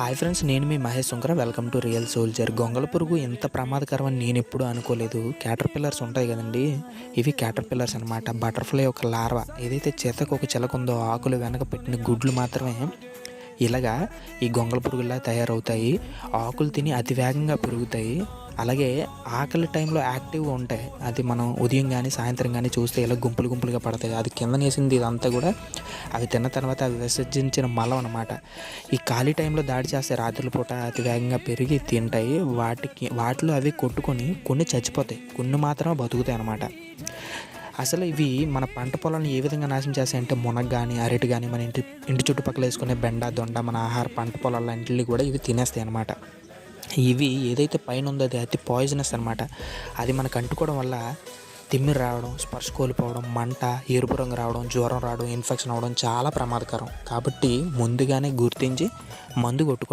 Hi friends నేను మీ Mahesh Shankara. Welcome to real soldier గొంగళ పురుగు ఇంత ప్రమాదకరమని నేను ఎప్పుడూ అనుకోలేదు. క్యాటర్ పిల్లర్స్ ఉంటాయి కదండి. ఇవి క్యాటర్ పిల్లర్స్ అనమాట బటర్ఫ్లై ఒక లార్వా ఏదైతే చేతకు ఒక చిలక ఉందో ఆకులు వెనక పెట్టిన గుడ్లు మాత్రమే ఇలాగా ఈ గొంగళ పురుగుల్లా తయారవుతాయి. ఆకులు తిని అతి వేగంగా పెరుగుతాయి. అలాగే ఆకలి టైంలో యాక్టివ్గా ఉంటాయి అది మనం ఉదయం కానీ సాయంత్రం కానీ చూస్తే ఇలా గుంపులు గుంపులుగా పడతాయి. అది కింద నేసింది ఇదంతా కూడా అవి తిన్న తర్వాత అవి విసర్జించిన మలం అనమాట ఈ ఖాళీ టైంలో దాడి చేస్తే రాత్రుల పూట అతి వేగంగా పెరిగి తింటాయి. వాటికి వాటిలో అవి కొట్టుకొని కొన్ని చచ్చిపోతాయి. కొన్ని మాత్రమే బతుకుతాయి అనమాట అసలు ఇవి మన పంట పొలాలను ఏ విధంగా నాశనం చేస్తాయంటే మునగ కానీ అరటి కానీ మన ఇంటి ఇంటి చుట్టుపక్కల వేసుకునే బెండ దొండ మన ఆహార పంట పొలాలన్నింటినీ కూడా ఇవి తినేస్తాయి అనమాట ఇవి ఏదైతే పైన ఉందో అది అతి పాయిజనస్ అనమాట అది మనకు అంటుకోవడం వల్ల తిమ్మిరి రావడం స్పర్శ కోల్పోవడం మంట ఎరుపు రంగు రావడం జ్వరం రావడం ఇన్ఫెక్షన్ అవ్వడం చాలా ప్రమాదకరం. కాబట్టి ముందుగానే గుర్తించి మందు కొట్టుకోండి.